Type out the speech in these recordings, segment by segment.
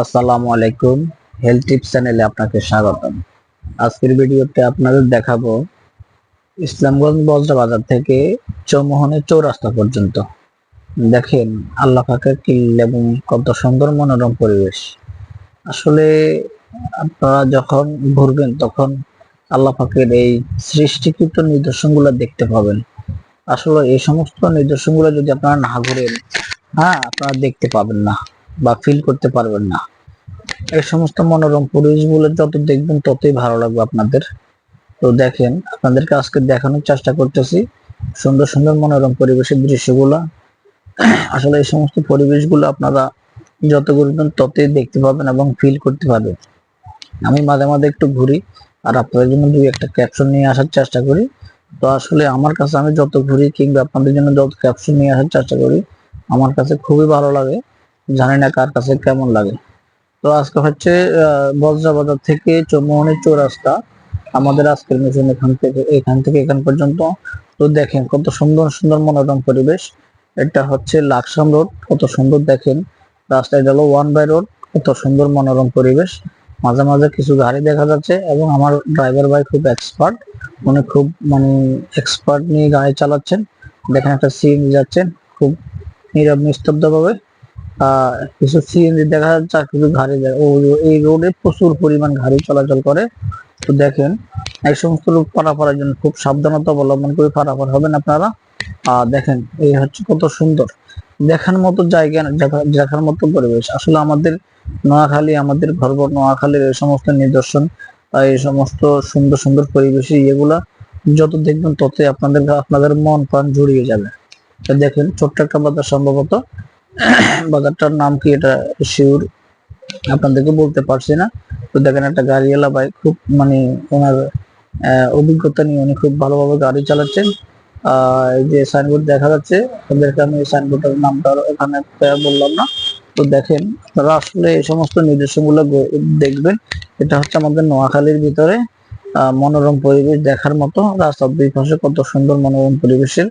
আসসালামু আলাইকুম। Health tips চ্যানেলে আপনাকে স্বাগতম। আজকের ভিডিওতে আপনাদের দেখাবো ইসলামগঞ্জ বজ্রা বাজার থেকে চৌমোহনের চৌরাস্তা পর্যন্ত। দেখেন, আল্লাহ পাকের কিল এবং কত সুন্দর মনোরম পরিবেশ। আসলে আপনারা যখন ঘুরবেন, তখন আল্লাহ পাকের এই সৃষ্টিকৃত নিদর্শনগুলো দেখতে পাবেন। আসলে এই সমস্ত নিদর্শনগুলো যদি আপনারা না ঘুরেন হ্যাঁ আপনারা দেখতে পাবেন না। বা ফিল করতে পারবেন না। এই সমস্ত মনোরম পরিবেশগুলো যত দেখবেন ততই ভালো লাগবে আপনাদের। তো দেখেন, আপনাদেরকে আজকে দেখানোর চেষ্টা করতেছি সুন্দর সুন্দর মনোরম পরিবেশের দৃশ্যগুলো। আসলে এই সমস্ত পরিবেশগুলো আপনারা যত ঘুরবেন ততই দেখতে পাবেন এবং ফিল করতে পারবেন। আমি মাঝে মাঝে একটু ঘুরি আর আপনাদের জন্য দুই একটা ক্যাপশন নিয়ে আসার চেষ্টা করি। তো আসলে আমার কাছে আমি যত ঘুরি কিংবা আপনাদের জন্য যত ক্যাপশন নিয়ে আসার চেষ্টা করি, আমার কাছে খুবই ভালো লাগে। জানি না কার কাছে কেমন লাগে। তো আজকে হচ্ছে বজ্রা বাজার থেকে চৌমোহনের চৌরাস্তা, আমাদের আজকের মিশন এখান থেকে এখান থেকে এখান পর্যন্ত। তো দেখেন কত সুন্দর সুন্দর মনোরম পরিবেশ। এটা হচ্ছে লাকসাম রোড, কত সুন্দর দেখেন। রাস্তায় গেল ওয়ান বাই রোড কত সুন্দর মনোরম পরিবেশ। মাঝে মাঝে কিছু গাড়ি দেখা যাচ্ছে এবং আমার ড্রাইভার ভাই খুব এক্সপার্ট উনি খুব মানে এক্সপার্ট নিয়ে গাড়ি চালাচ্ছেন। দেখেন একটা সিএনজি যাচ্ছেন খুব নীরব নিস্তব্ধ ভাবে। আহ কিছু সিএনজি দেখা যাচ্ছে, আর কিছু যায় ও, এই রোডে প্রচুর পরিমাণ গাড়ি চলাচল করে। তো দেখেন, এই সমস্ত লোক পারাপারের জন্য খুব সাবধানতা অবলম্বন করে পারাপার হবেন আপনারা। আহ দেখেন এই হচ্ছে কত সুন্দর। দেখার মতো জায়গা দেখার মতো পরিবেশ। আসলে আমাদের নোয়াখালী, আমাদের গর্ব নোয়াখালীর এই সমস্ত নিদর্শন এই সমস্ত সুন্দর সুন্দর পরিবেশে এগুলা যত দেখবেন ততই আপনাদের আপনাদের মন প্রাণ জুড়িয়ে যাবে। দেখেন, ছোট্ট একটা বাজার সম্ভবত। বাজারটার নাম কি এটা শিওর আপনাদেরকে বলতে পারছি না। তো দেখেন একটা গাড়িওয়ালা ভাই খুব মানে ওনার অভিজ্ঞতা নিয়ে উনি খুব ভালোভাবে গাড়ি চালাচ্ছেন। যে সাইনবোর্ড দেখা যাচ্ছে, আপনাদেরকে আমি সাইনবোর্ডের নামটা এখানে বললাম না। তো দেখেন, আপনারা আসলে এই সমস্ত নির্দেশনগুলো দেখবেন। এটা হচ্ছে আমাদের নোয়াখালীর ভিতরে মনোরম পরিবেশ দেখার মতো। রাস্তার দুই পাশে কত সুন্দর মনোরম পরিবেশের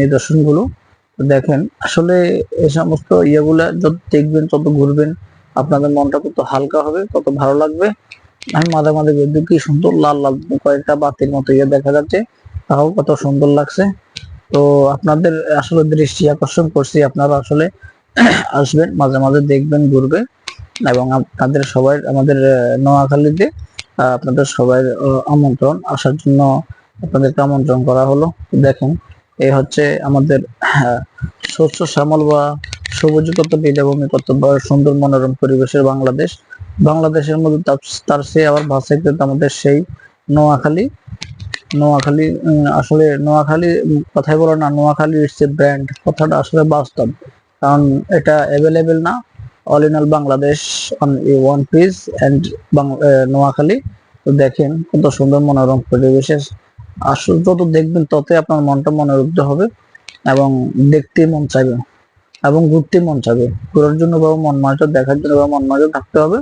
নিদর্শনগুলো দেখেন, আসলে এই সমস্ত ইয়েগুলা যত দেখবেন, তত ঘুরবেন, আপনাদের মনটা কত হালকা হবে কত ভালো লাগবে। আমি মাঝে মাঝে দেখি কি, সুন্দর লাল লাল কয়েকটা বাতির মতো ইয়ে দেখা যাচ্ছে, তাও কত সুন্দর লাগছে। তো আপনাদের আসলে দৃষ্টি আকর্ষণ করছি, আপনারা আসলে আসবেন, মাঝে মাঝে দেখবেন ঘুরবে এবং আপনাদের সবাই, আমাদের নোয়াখালীতে আপনাদের সবাই আমন্ত্রণ, আসার জন্য আপনাদেরকে আমন্ত্রণ করা হলো। দেখেন এই হচ্ছে আমাদের শস্য শ্যামল বা সবুজ কত পীঠভূমি বড় সুন্দর মনোরম পরিবেশের বাংলাদেশ। বাংলাদেশের মধ্যে তার- চেয়ে আবার ভাষায় আমাদের সেই নোয়াখালী। নোয়াখালী আসলে নোয়াখালী কথাই বলো না নোয়াখালী এ ব্র্যান্ড কথাটা আসলে বাস্তব। কারণ এটা অ্যাভেলেবেল না। All in all Bangladesh only one piece and Noakhali. দেখেন কত সুন্দর মনোরম পরিবেশের আসলে যত দেখবেন ততই আপনার মনটা মনোরুগ্ধ হবে এবং দেখতে মন চাইবে এবং ঘুরতে মন চাইবে। ঘোরার জন্য বাবা মন মাঝে দেখার জন্য বাবা মন মাঝে থাকতে হবে।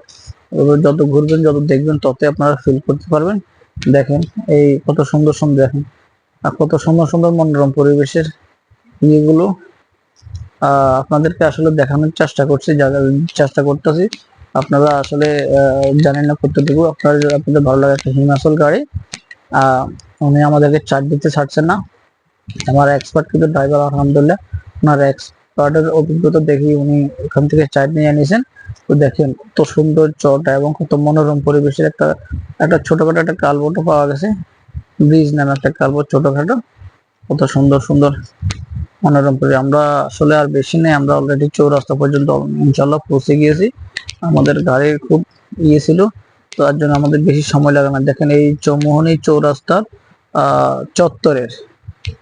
যত ঘুরবেন যত দেখবেন ততই আপনারা ফিল করতে পারবেন। দেখেন এই কত সুন্দর সুন্দর দেখেন আর কত সুন্দর সুন্দর মনোরম পরিবেশের ইয়েগুলো। আপনাদেরকে আসলে দেখানোর চেষ্টা করছি চেষ্টা করতেছি। আপনারা আসলে জানেন না কতটুকু। আপনার আপনাদের ভালো লাগে একটা হিমাচল গাড়ি। আহ, উনি আমাদেরকে চার্জ দিতে ছাড়ছেন না। আমার এক্সপার্ট কিন্তু ড্রাইভার আলহামদুলিল্লাহ। ওনার এক্সপার্টের অভিজ্ঞতা দেখি উনি ওখান থেকে চার্জ নিয়ে নিয়েছেন। তো দেখেন কত সুন্দর চটা এবং কত মনোরম পরিবেশের একটা একটা ছোটখাটো একটা কালবোটও পাওয়া গেছে। ব্রিজ নামে একটা কালবোট ছোটখাটো। কত সুন্দর সুন্দর মনোরম পরিবেশ আমরা আসলে আর বেশি নেই, আমরা অলরেডি চৌরাস্তা পর্যন্ত ইনশাল্লাহ পৌঁছে গিয়েছি। আমাদের গাড়ির খুব ইয়ে ছিল তার জন্য আমাদের বেশি সময় লাগে না। দেখেন এই চৌমোহনী চৌরাস্তার চত্বরের।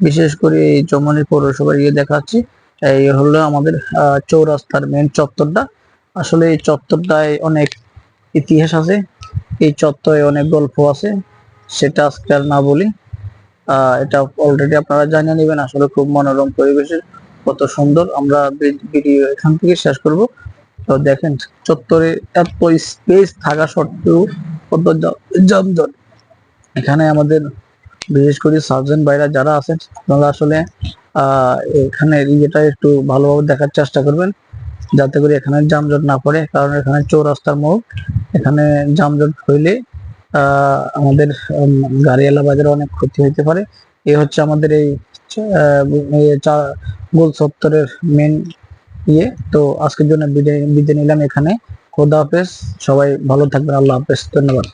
বিশেষ করে এই চৌমনি পৌরসভার ইয়ে দেখাচ্ছি। এই হলো আমাদের চৌরাস্তার মেন চত্বরটা। আসলে এই চত্বরটায় অনেক ইতিহাস আছে। এই চত্বরে অনেক গল্প আছে। সেটা আজকে আর না বলি। এটা অলরেডি আপনারা জানিয়ে নেবেন। আসলে খুব মনোরম পরিবেশের, কত সুন্দর। আমরা ভিডিও এখান থেকে শেষ করব। তো দেখেন, চত্বরে এত স্পেস থাকা সত্ত্বেও কত জ- যানজট এখানে আমাদের বিশেষ করে সার্জন ভাইরা যারা আছেন আপনারা আসলে এখানে ইয়েটা একটু ভালোভাবে দেখার চেষ্টা করবেন যাতে করে এখানে যানজট না পড়ে কারণ এখানে চৌরাস্তার মোড়। এখানে যানজট হইলে আমাদের উম, গাড়িওয়ালা বাজারে অনেক ক্ষতি হতে পারে। এ হচ্ছে আমাদের এই গোল চত্বরের মেন ইয়ে। তো আজকের জন্য বিদায় বিদায় নিলাম এখানে। খোদা হাফেজ। সবাই ভালো থাকবেন। আল্লাহ হাফেজ। ধন্যবাদ।